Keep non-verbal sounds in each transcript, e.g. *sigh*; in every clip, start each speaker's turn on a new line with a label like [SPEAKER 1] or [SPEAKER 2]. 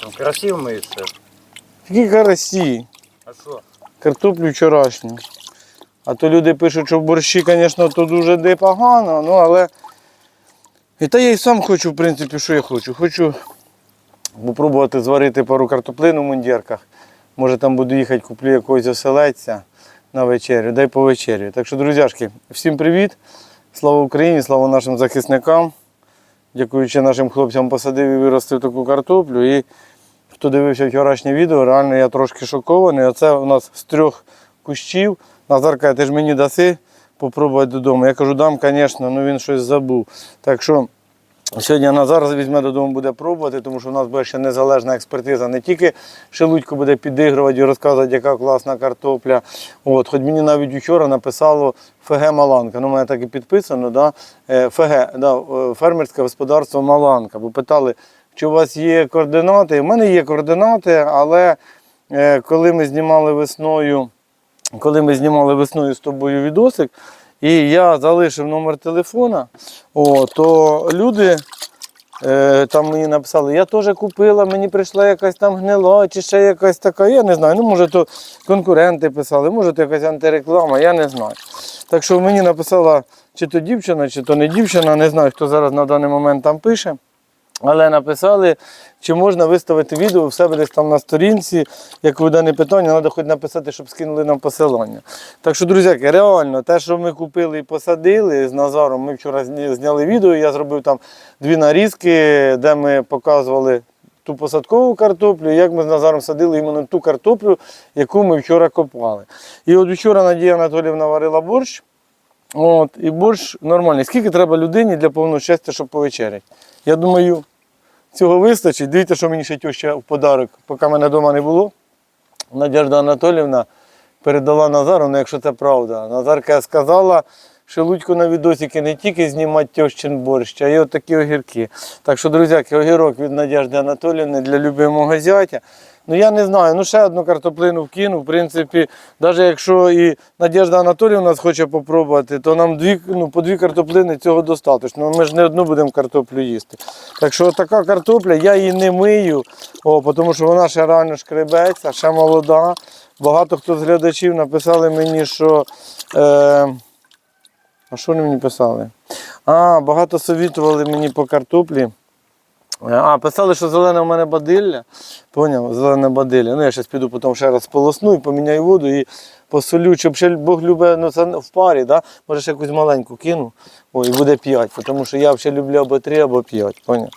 [SPEAKER 1] Там красиво миється.
[SPEAKER 2] Які карасі,
[SPEAKER 1] А що?
[SPEAKER 2] картоплю вчорашню. А то люди пишуть, що борщі, звісно, то дуже де погано, ну але. І та я і сам хочу, в принципі, що я хочу. Хочу спробувати зварити пару картоплин у мундірках. Може там буду їхати, куплю якогось оселедця на вечерю, дай по вечерю. Так що, друзяшки, всім привіт! Слава Україні, слава нашим захисникам. Дякуючи нашим хлопцям, посадив і виростив таку картоплю. І хто дивився вчорашнє відео, реально я трошки шокований. Оце у нас з трьох кущів. Назарка, ти ж мені даси попробувати додому. Я кажу, дам, звісно, але він щось забув. Так що сьогодні Назар візьме додому, буде пробувати, тому що в нас буде ще незалежна експертиза. Не тільки Шелудько буде підігрувати і розказувати, яка класна картопля. От, хоч мені навіть вчора написало ФГ Маланка. Ну, мене так і підписано, да? Е, ФГ, да, е, фермерське господарство Маланка. Бо питали, чи у вас є координати. У мене є координати, але е, коли ми знімали весною, коли ми знімали весною з тобою відосик, і я залишив номер телефона, о, то люди е, там мені написали, я теж купила, мені прийшла якась там гнила, чи ще якась така, я не знаю. Ну, може, то конкуренти писали, може, то якась антиреклама, я не знаю. Так що мені написала чи то дівчина, чи то не дівчина, не знаю, хто зараз на даний момент там пише. Але написали, чи можна виставити відео в себе десь там на сторінці, як ви дане питання, треба хоч написати, щоб скинули нам посилання. Так що, друзяки, реально, те, що ми купили і посадили з Назаром, ми вчора зняли відео, я зробив там дві нарізки, де ми показували ту посадкову картоплю, як ми з Назаром садили іменно ту картоплю, яку ми вчора копали. І от вчора Надія Анатоліївна варила борщ. От, і борщ нормальний. Скільки треба людині для повного щастя, щоб повечеряти? Я думаю, цього вистачить. Дивіться, що мені ще теща в подарок, поки мене вдома не було. Надежда Анатолівна передала Назару, ну якщо це правда. Назарка сказала, що Лудько на відосики не тільки знімати тещин борщ, а й отакі огірки. Так що, друзяки, огірок від Надежди Анатолівни для любимого зятя. Ну я не знаю, ну ще одну картоплину вкину. В принципі, навіть якщо і Надежда Анатоліївна хоче попробувати, то нам дві, ну, по дві картоплини цього достатньо. Ми ж не одну будемо картоплю їсти. Так що така картопля, я її не мию, о, тому що вона ще реально шкребеться, ще молода. Багато хто з глядачів написали мені, що. Е, а що вони мені писали? А, багато совітували мені по картоплі. А, писали, що зелене у мене бадилля. Поняв? Зелене бадилля. Ну, я зараз піду потім ще раз полосну і поміняю воду і посолю, щоб ще Бог любить, ну це в парі, да? може ще якусь маленьку кину. О, і буде 5, тому що я взагалі люблю або 3, або 5. Поняв?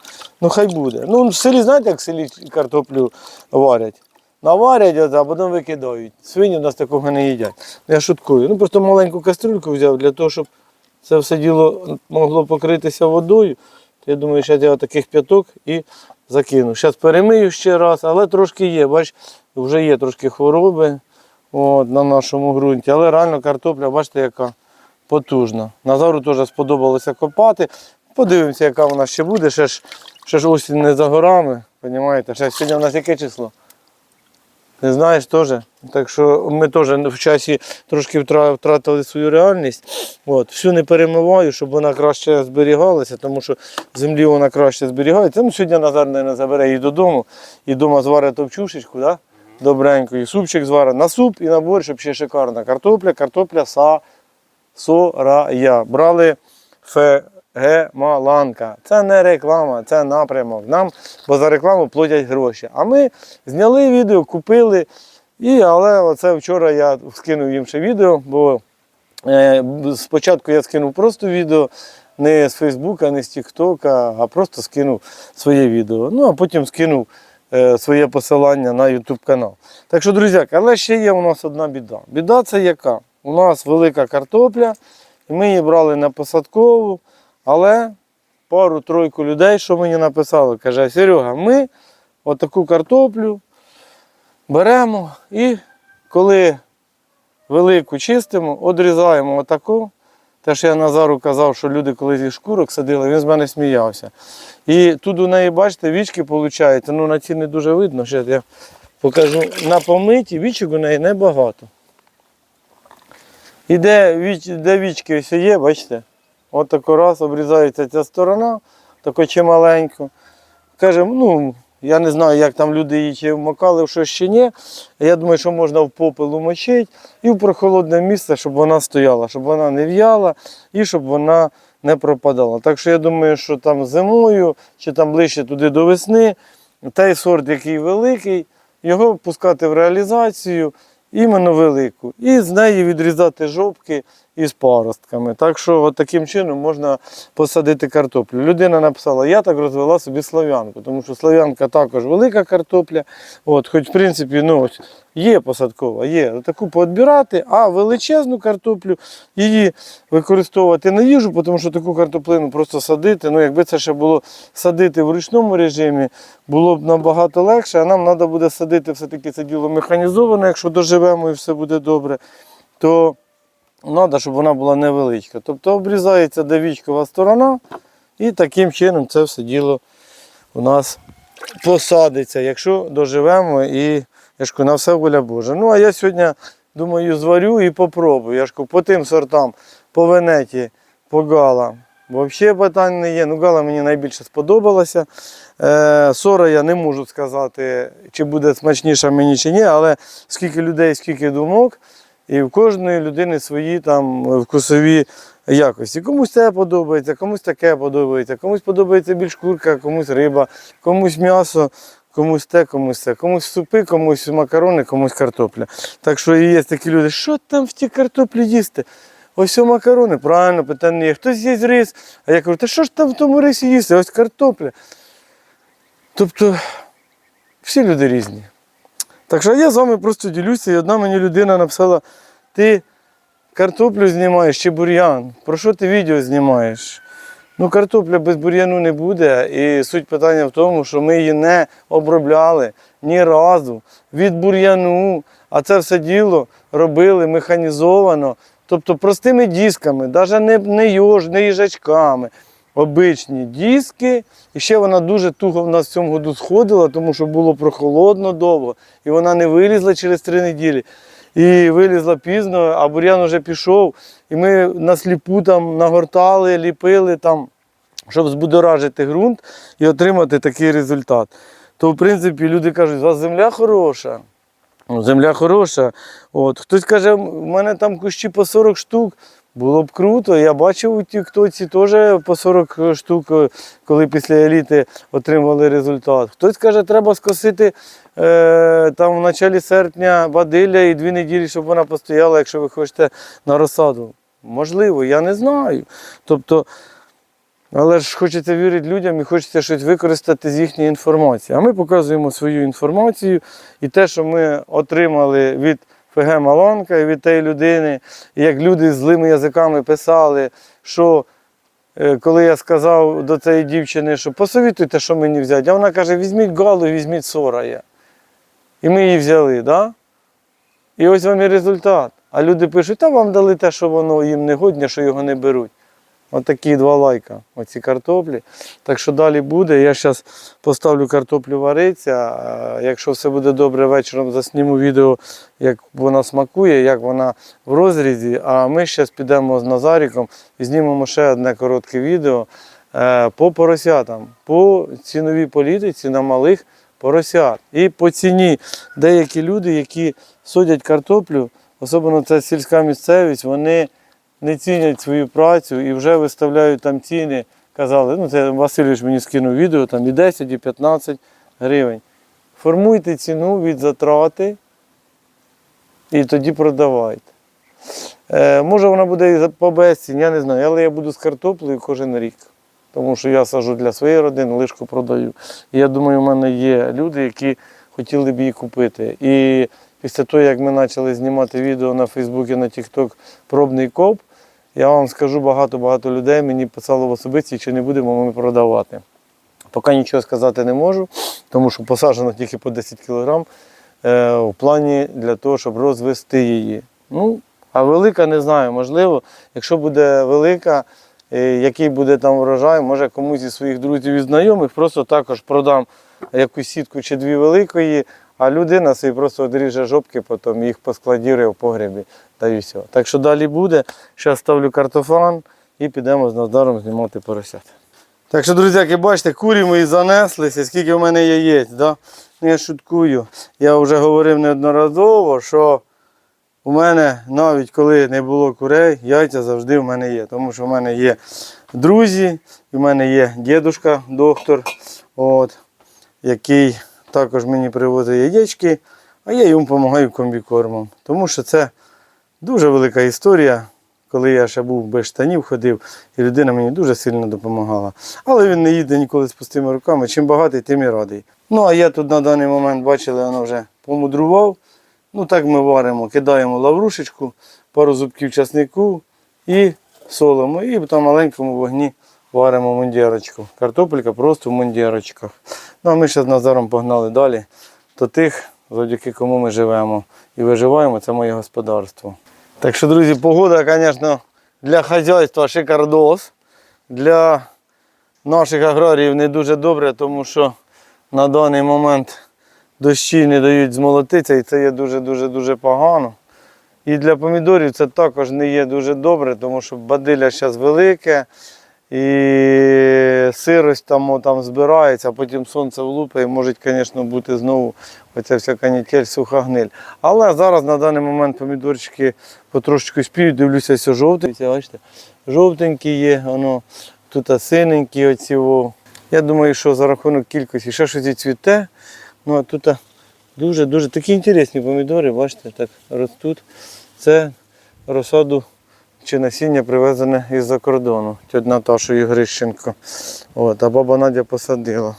[SPEAKER 2] Ну хай буде. Ну, в селі, знаєте, як в селі картоплю варять? Наварять, а потім викидають. Свині у нас такого не їдять. Я шуткую. Ну просто маленьку кастрюльку взяв для того, щоб це все діло могло покритися водою. Я думаю, зараз я таких п'яток і закину. Зараз перемию ще раз, але трошки є. Бач, вже є трошки хвороби от, на нашому ґрунті. Але реально картопля, бачите, яка потужна. Назару теж сподобалося копати. Подивимося, яка вона ще буде. Ще ж, ще ж осінь не за горами. Ще сьогодні у нас яке число? Не знаєш теж. Так що ми теж в часі трошки втратили свою реальність. От, всю не перемиваю, щоб вона краще зберігалася, тому що в землі вона краще зберігається. Ну, сьогодні Назар не забере її додому і вдома зварить товчушечку, да? добренько, і супчик зварить. На суп і на борщ ще шикарна. Картопля, картопля са, сорая. Брали ФГ Маланка. Це не реклама, це напрямок. Нам, бо за рекламу платять гроші. А ми зняли відео, купили. І, але оце вчора я скинув їм ще відео, бо е, спочатку я скинув просто відео, не з Фейсбука, не з Тіктока, а просто скинув своє відео. Ну, а потім скинув е, своє посилання на YouTube канал. Так що, друзі, але ще є у нас одна біда. Біда це яка? У нас велика картопля, і ми її брали на посадкову, але пару-тройку людей, що мені написали, каже, Серега, ми отаку картоплю беремо і коли велику чистимо, одрізаємо отаку. Те, що я Назару казав, що люди колись із шкурок садили, він з мене сміявся. І тут у неї, бачите, вічки виходить, ну на ці не дуже видно. Ще я покажу на помиті, вічок у неї небагато. І де, віч, де вічки ось є, бачите? От тако раз обрізається ця сторона, тако чималенько. Каже, ну, Я не знаю, як там люди її чи вмокали щось чи ні. Я думаю, що можна в попел умочити і в прохолодне місце, щоб вона стояла, щоб вона не в'яла і щоб вона не пропадала. Так що я думаю, що там зимою чи там ближче туди до весни, той сорт, який великий, його пускати в реалізацію, іменно велику. І з неї відрізати жопки із паростками. Так що от таким чином можна посадити картоплю. Людина написала, я так розвела собі слав'янку, тому що слав'янка також велика картопля. От, хоч, в принципі, ну, ось, є посадкова, є таку поодбирати, а величезну картоплю її використовувати на їжу, тому що таку картоплину просто садити. Ну, якби це ще було садити в ручному режимі, було б набагато легше, а нам треба буде садити все-таки це діло механізовано, якщо доживемо і все буде добре, то треба, щоб вона була невеличка. Тобто обрізається давічкова сторона, і таким чином це все діло у нас посадиться, якщо доживемо і я на все воля Божа. Ну, а я сьогодні, думаю, зварю і попробую. Я по тим сортам, по венеті, по гала. Взагалі питань не є. Ну, гала мені найбільше сподобалася. Е, сора я не можу сказати, чи буде смачніша мені чи ні, але скільки людей, скільки думок, і в кожної людини свої там вкусові якості. Комусь це подобається, комусь таке подобається, комусь подобається більш курка, комусь риба, комусь м'ясо, комусь те, комусь це, комусь супи, комусь макарони, комусь картопля. Так що і є такі люди, що там в тій картоплі їсти? Ось макарони, правильно, питання є. Хтось їсть рис. А я кажу, та що ж там в тому рисі їсти? Ось картопля. Тобто всі люди різні. Так що я з вами просто ділюся, і одна мені людина написала: ти картоплю знімаєш чи бур'ян? Про що ти відео знімаєш? Ну, картопля без бур'яну не буде. І суть питання в тому, що ми її не обробляли ні разу від бур'яну, а це все діло робили механізовано, тобто простими дисками, навіть не, не, йож, не їжачками. Обичні диски. І ще вона дуже туго в нас в цьому году сходила, тому що було прохолодно довго. І вона не вилізла через три неділі. І вилізла пізно, а бур'ян вже пішов. І ми на сліпу там нагортали, ліпили там, щоб збудоражити ґрунт і отримати такий результат. То, в принципі, люди кажуть, у вас земля хороша. Ну, Земля хороша. От. Хтось каже, в мене там кущі по 40 штук. Було б круто. Я бачив у тіктоці теж по 40 штук, коли після еліти отримували результат. Хтось каже, треба скосити е, там в началі серпня бадилля і дві неділі, щоб вона постояла, якщо ви хочете на розсаду. Можливо, я не знаю. Тобто, але ж хочеться вірити людям і хочеться щось використати з їхньої інформації. А ми показуємо свою інформацію і те, що ми отримали від ФГ Маланка від тієї людини, і як люди злими язиками писали, що е, коли я сказав до цієї дівчини, що посовітуйте, що мені взяти, а вона каже, візьміть галу, візьміть сорая. І ми її взяли, да? І ось вам і результат. А люди пишуть, та вам дали те, що воно їм не годне, що його не беруть. Отакі два лайка, оці картоплі. Так що далі буде. Я зараз поставлю картоплю варитися. Якщо все буде добре, вечором засніму відео, як вона смакує, як вона в розрізі. А ми зараз підемо з Назаріком і знімемо ще одне коротке відео е, по поросятам, по ціновій політиці на малих поросят. І по ціні деякі люди, які садять картоплю, особливо це сільська місцевість, вони не цінять свою працю і вже виставляють там ціни. Казали, ну це Васильович мені скинув відео, там і 10, і 15 гривень. Формуйте ціну від затрати і тоді продавайте. Е, може вона буде і по безцінь, я не знаю, але я буду з картоплею кожен рік. Тому що я сажу для своєї родини, лишку продаю. І я думаю, у мене є люди, які хотіли б її купити. І після того, як ми почали знімати відео на Фейсбуці, на TikTok пробний коп, я вам скажу, багато-багато людей мені писало в особисті, чи не будемо ми продавати. Поки нічого сказати не можу, тому що посаджено тільки по 10 кг е, в плані для того, щоб розвести її. Ну, а велика не знаю, можливо, якщо буде велика, е, який буде там врожай, може комусь зі своїх друзів і знайомих, просто також продам якусь сітку чи дві великої, а людина собі просто одріже жопки, потім їх поскладірує в погребі та і все. Так що далі буде. Зараз ставлю картофан і підемо з Наздаром знімати поросят. Так що, друзяки, бачите, курі мої занеслися, скільки в мене яєць. Да? Ну, я шуткую. Я вже говорив неодноразово, що у мене навіть коли не було курей, яйця завжди в мене є. Тому що в мене є друзі, в мене є дідушка, доктор, от, який також мені привозить яєчки, а я йому допомагаю комбікормом. Тому що це дуже велика історія. Коли я ще був без штанів, ходив, і людина мені дуже сильно допомагала. Але він не їде ніколи з пустими руками. Чим багатий, тим і радий. Ну, а я тут на даний момент, бачили, воно вже помудрував. Ну так ми варимо, кидаємо лаврушечку, пару зубків часнику і солимо. І там маленькому вогні варимо мундірочку. Картопелька просто в мундірочках. Ну а ми ще з Назаром погнали далі до тих, завдяки кому ми живемо і виживаємо, це моє господарство. Так що, друзі, погода, звісно, для хазяйства шикардос. Для наших аграріїв не дуже добре, тому що на даний момент дощі не дають змолотитися, і це є дуже-дуже дуже погано. І для помідорів це також не є дуже добре, тому що бадилля зараз велике, і сирость там, там збирається, а потім сонце влупає, і може, звісно, бути знову оця вся канітель, суха гниль. Але зараз на даний момент помідорчики потрошечку спіють, дивлюся, все жовтенькі, бачите, жовтенькі є, воно тут синенькі оці. Я думаю, що за рахунок кількості ще щось цвіте. Ну а тут дуже-дуже такі інтересні помідори, бачите, так ростуть. Це розсаду чи насіння привезене із-за кордону. Тьоть Наташою Грищенко. От, а баба Надя посадила.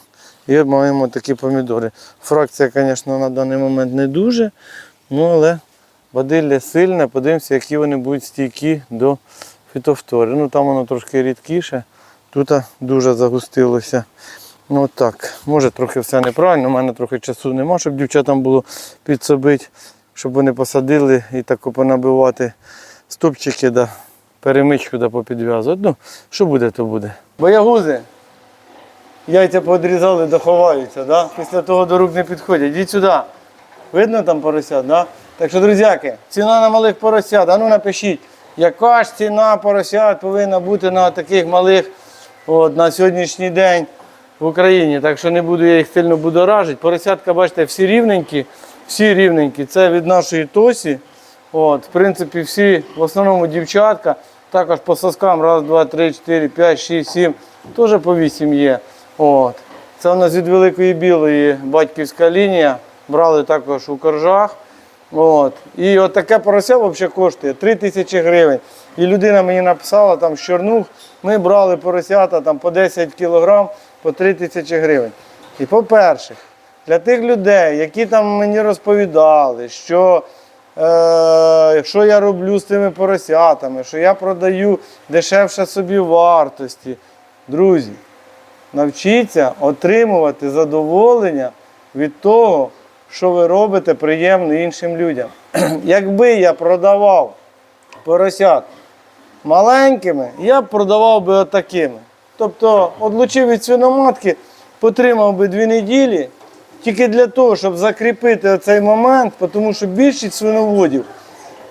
[SPEAKER 2] І маємо такі помідори. Фракція, звісно, на даний момент не дуже, ну але бадилля сильне. Подивимося, які вони будуть стійкі до фітофтори. Ну там воно трошки рідкіше, тут дуже загустилося. Ну так, може трохи все неправильно, у мене трохи часу нема, щоб дівчатам було підсобити, щоб вони посадили і так понабивати стопчики, да, перемичку да, попідв'язувати. Ну, що буде, то буде. Боягузи, яйця подрізали, доховаються, да? після того до рук не підходять. Йдіть сюди. Видно там поросят, да? Так що, друзяки, ціна на малих поросят, а ну напишіть, яка ж ціна поросят повинна бути на таких малих от, на сьогоднішній день в Україні. Так що не буду я їх сильно будоражити. Поросятка, бачите, всі рівненькі, всі рівненькі. Це від нашої Тосі. От, в принципі, всі, в основному дівчатка. Також по соскам раз, два, три, чотири, п'ять, шість, сім. Теж по вісім є. От. Це у нас від великої білої батьківська лінія. Брали також у коржах. От. І от таке порося взагалі коштує 3 тисячі гривень. І людина мені написала там Чорнух, ми брали поросята там, по 10 кілограм по 3 тисячі гривень. І по-перше, для тих людей, які там мені розповідали, що е, що я роблю з цими поросятами, що я продаю дешевше собі вартості. Друзі, навчіться отримувати задоволення від того, що ви робите приємно іншим людям. *clears throat* Якби я продавав поросят маленькими, я б продавав би отакими. Тобто, одлучив від свиноматки, потримав би дві неділі, тільки для того, щоб закріпити цей момент, тому що більшість свиноводів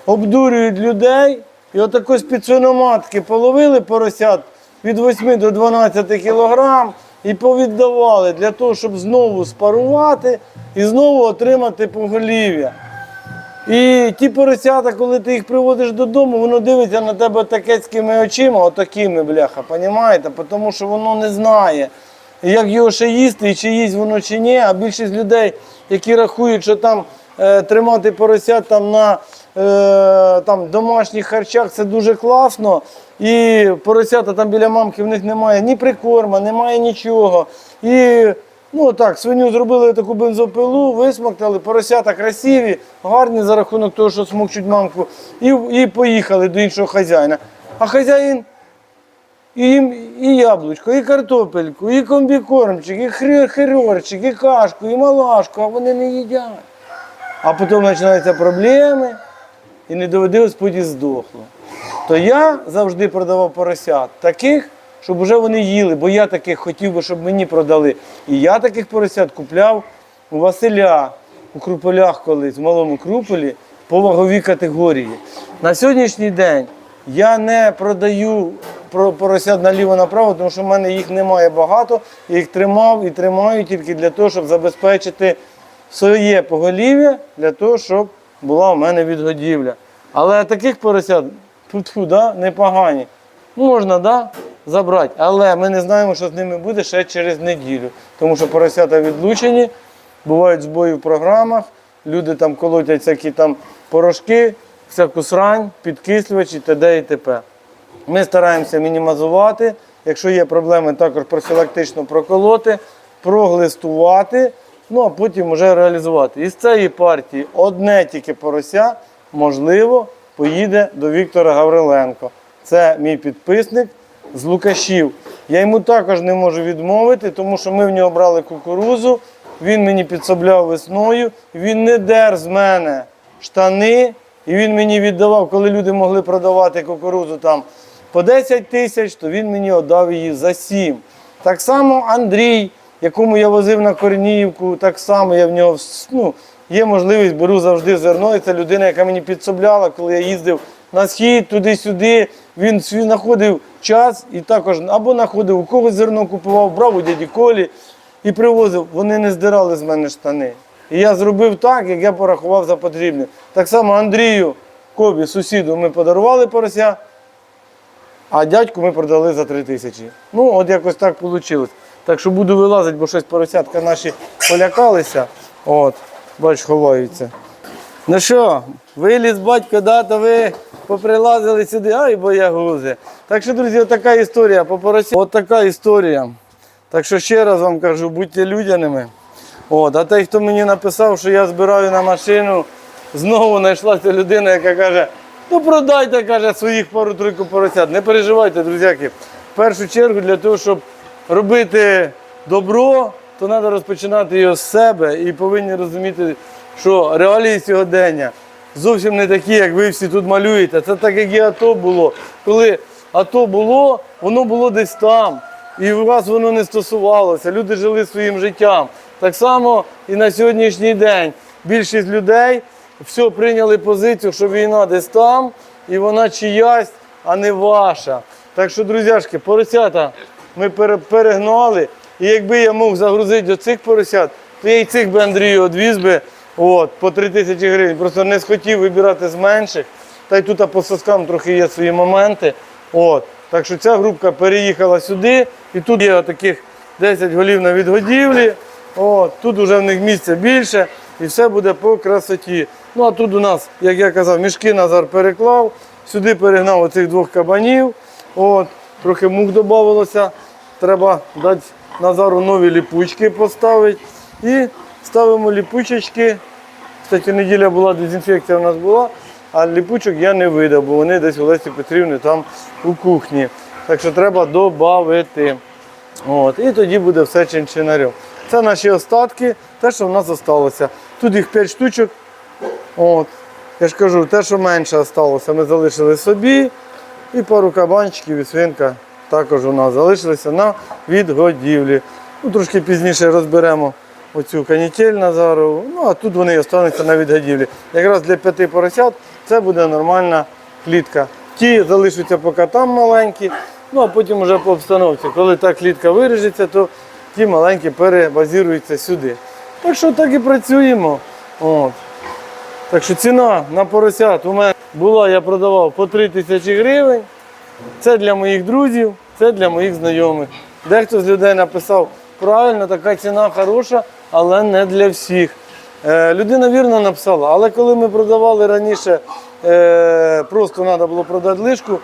[SPEAKER 2] обдурюють людей і отако з-під свиноматки половили поросят від 8 до 12 кілограм і повіддавали для того, щоб знову спарувати і знову отримати поголів'я. І ті поросята, коли ти їх приводиш додому, воно дивиться на тебе такецькими очима, отакими, бляха, понімаєте? Тому що воно не знає, як його ще їсти, чи їсть воно чи ні. А більшість людей, які рахують, що там е, тримати поросят там на е, там, домашніх харчах, це дуже класно. І поросята там біля мамки в них немає ні прикорма, немає нічого. І Ну так, свиню зробили таку бензопилу, висмоктали, поросята красиві, гарні за рахунок того, що смокчуть мамку, і, і поїхали до іншого хазяїна. А хазяїн і, і яблучко, і картопельку, і комбікормчик, і хирорчик, і кашку, і малашку, а вони не їдять. А потім починаються проблеми, і не доведи Господь і здохло. То я завжди продавав поросят таких, щоб вже вони їли, бо я таких хотів би, щоб мені продали. І я таких поросят купляв у Василя у Круполях колись, в малому Круполі, по ваговій категорії. На сьогоднішній день я не продаю поросят наліво-направо, тому що в мене їх немає багато. Я їх тримав і тримаю тільки для того, щоб забезпечити своє поголів'я, для того, щоб була у мене відгодівля. Але таких поросят тьфу-тьфу, да, непогані. Можна, да, забрати. Але ми не знаємо, що з ними буде ще через неділю. Тому що поросята відлучені, бувають збої в програмах, люди там колотять всякі там порошки, всяку срань, підкислювачі, т.д. і т.п. Ми стараємося мінімізувати. Якщо є проблеми, також профілактично проколоти, проглистувати, ну а потім вже реалізувати. Із цієї партії одне тільки порося, можливо, поїде до Віктора Гавриленко. Це мій підписник з Лукашів. Я йому також не можу відмовити, тому що ми в нього брали кукурузу, він мені підсобляв весною, він не дер з мене штани, і він мені віддавав, коли люди могли продавати кукурузу там по 10 тисяч, то він мені віддав її за 7. Так само Андрій, якому я возив на Корніївку, так само я в нього ну, є можливість, беру завжди зерно. І це людина, яка мені підсобляла, коли я їздив на схід, туди-сюди. Він знаходив час і також або знаходив у когось зерно купував, брав у дяді Колі і привозив. Вони не здирали з мене штани. І я зробив так, як я порахував за потрібне. Так само Андрію, Кобі, сусіду, ми подарували порося, а дядьку ми продали за 3 тисячі. Ну, от якось так вийшло. Так що буду вилазити, бо щось поросятка наші полякалися. От, бач, ховаються. Ну що, виліз батько, да, то ви поприлазили сюди, ай боягузи. Так що, друзі, така історія по поросі. От така історія. Так що ще раз вам кажу, будьте людяними. От, а той, хто мені написав, що я збираю на машину, знову знайшлася людина, яка каже, ну продайте, каже, своїх пару-тройку поросят. Не переживайте, друзяки. В першу чергу для того, щоб робити добро, то треба розпочинати його з себе і повинні розуміти, що реалії сьогодення зовсім не такі, як ви всі тут малюєте. Це так, як і АТО було. Коли АТО було, воно було десь там. І у вас воно не стосувалося. Люди жили своїм життям. Так само і на сьогоднішній день більшість людей все прийняли позицію, що війна десь там, і вона чиясь, а не ваша. Так що, друзяшки, поросята ми перегнали. І якби я мог загрузити оцих поросят, то я і цих би Андрію одвіз би от, по 3 тисячі гривень. Просто не схотів вибирати з менших. Та й тут по соскам трохи є свої моменти. От. Так що ця групка переїхала сюди, і тут є таких 10 голів на відгодівлі. От. Тут вже в них місця більше і все буде по красоті. Ну а тут у нас, як я казав, мішки Назар переклав, сюди перегнав оцих двох кабанів. От. Трохи мух додавалося. Треба дати Назару нові ліпучки поставити. І ставимо ліпучечки. Кстати, неділя була, дезінфекція у нас була, а ліпучок я не видав, бо вони десь у Лесі Петрівни там у кухні. Так що треба додати. От, і тоді буде все чинчинарем. Це наші остатки, те, що в нас залишилося. Тут їх 5 штучок. От. Я ж кажу, те, що менше залишилося, ми залишили собі. І пару кабанчиків і свинка також у нас залишилися на відгодівлі. Ну, трошки пізніше розберемо оцю канітель Назару. Ну, а тут вони остануться на відгодівлі. Якраз для п'яти поросят це буде нормальна клітка. Ті залишаться поки там маленькі, ну а потім вже по обстановці. Коли та клітка виріжеться, то ті маленькі перебазіруються сюди. Так що так і працюємо. От. Так що ціна на поросят у мене була, я продавав по 3 тисячі гривень. Це для моїх друзів, це для моїх знайомих. Дехто з людей написав, правильно, така ціна хороша, але не для всіх. Е, людина вірно написала, але коли ми продавали раніше, е, просто треба було продати лишку,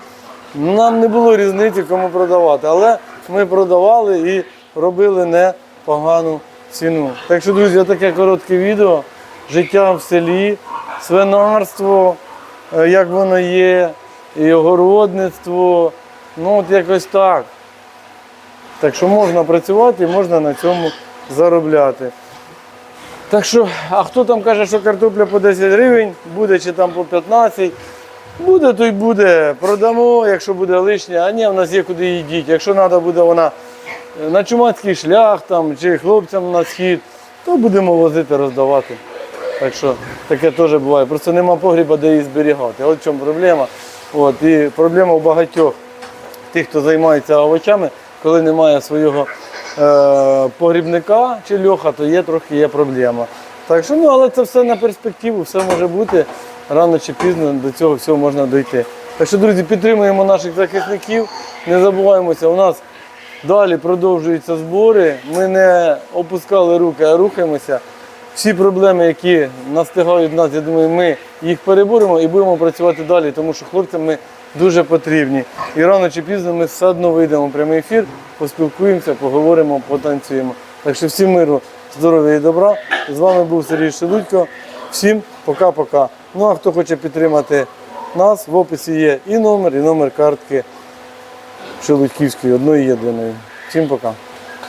[SPEAKER 2] нам не було різниці, кому продавати. Але ми продавали і робили непогану ціну. Так що, друзі, таке коротке відео. Життя в селі, свинарство, е, як воно є, і огородництво. Ну, от якось так. Так що можна працювати і можна на цьому заробляти. Так що, а хто там каже, що картопля по 10 гривень, буде чи там по 15, буде, то й буде. Продамо, якщо буде лишнє, а ні, в нас є куди її діти. Якщо треба буде вона на чумацький шлях там, чи хлопцям на схід, то будемо возити, роздавати. Так що таке теж буває. Просто нема погріба, де її зберігати. От в чому проблема. От, і проблема у багатьох тих, хто займається овочами, коли немає свого е, погрібника чи льоха, то є трохи є проблема. Так що, ну, але це все на перспективу, все може бути. Рано чи пізно до цього всього можна дойти. Так що, друзі, підтримуємо наших захисників. Не забуваємося, у нас далі продовжуються збори. Ми не опускали руки, а рухаємося. Всі проблеми, які настигають нас, я думаю, ми їх переборемо і будемо працювати далі, тому що хлопцям ми дуже потрібні. І рано чи пізно ми все одно вийдемо в прямий ефір, поспілкуємося, поговоримо, потанцюємо. Так що всім миру, здоров'я і добра. З вами був Сергій Шелудько. Всім пока-пока. Ну а хто хоче підтримати нас, в описі є і номер, і номер картки Шелудьківської, одної єдиної. Всім пока.